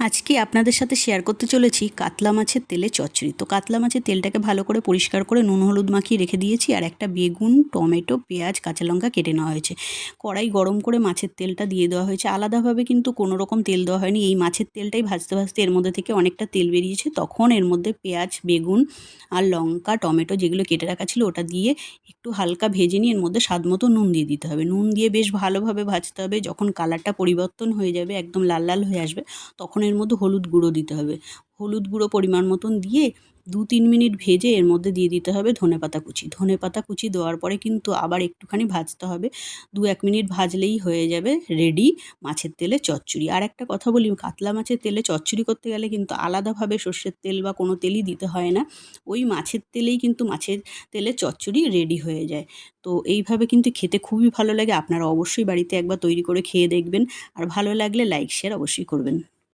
আজকে আপনাদের সাথে শেয়ার করতে চলেছি কাতলা মাছের তেলে চচ্চড়ি। তো কাতলা মাছের তেলটাকে ভালো করে পরিষ্কার করে নুন, হলুদ মাখিয়ে রেখে দিয়েছি আর একটা বেগুন, টমেটো, পেঁয়াজ, কাঁচা লঙ্কা কেটে নেওয়া হয়েছে। কড়াই গরম করে মাছের তেলটা দিয়ে দেওয়া হয়েছে। আলাদাভাবে কিন্তু কোনো রকম তেল দেওয়া হয়নি। এই মাছের তেলটাই ভাজতে ভাজতে এর মধ্যে থেকে অনেকটা তেল বেরিয়েছে। তখন এর মধ্যে পেঁয়াজ, বেগুন আর লঙ্কা, টমেটো যেগুলো কেটে রাখা ছিল ওটা দিয়ে একটু হালকা ভেজে নিয়ে এর মধ্যে স্বাদ মতো নুন দিয়ে দিতে হবে। নুন দিয়ে বেশ ভালোভাবে ভাজতে হবে। যখন কালারটা পরিবর্তন হয়ে যাবে, একদম লাল লাল হয়ে আসবে, তখন এর মধ্যে হলুদ গুঁড়ো দিতে হবে। হলুদ গুঁড়ো পরিমাণ মতন দিয়ে দু তিন মিনিট ভেজে এর মধ্যে দিয়ে দিতে হবে ধনে পাতা কুচি। ধনে পাতা কুচি দেওয়ার পরে কিন্তু আবার একটুখানি ভাজতে হবে। দু এক মিনিট ভাজলেই হয়ে যাবে রেডি মাছের তেলে চচ্চড়ি। আর একটা কথা বলি, কাতলা মাছের তেলে চচ্চড়ি করতে গেলে কিন্তু আলাদাভাবে সর্ষের তেল বা কোনো তেলই দিতে হয় না। ওই মাছের তেলেই কিন্তু মাছের তেলে চচ্চড়ি রেডি হয়ে যায়। তো এইভাবে কিন্তু খেতে খুবই ভালো লাগে। আপনারা অবশ্যই বাড়িতে একবার তৈরি করে খেয়ে দেখবেন। আর ভালো লাগলে লাইক শেয়ার অবশ্যই করবেন।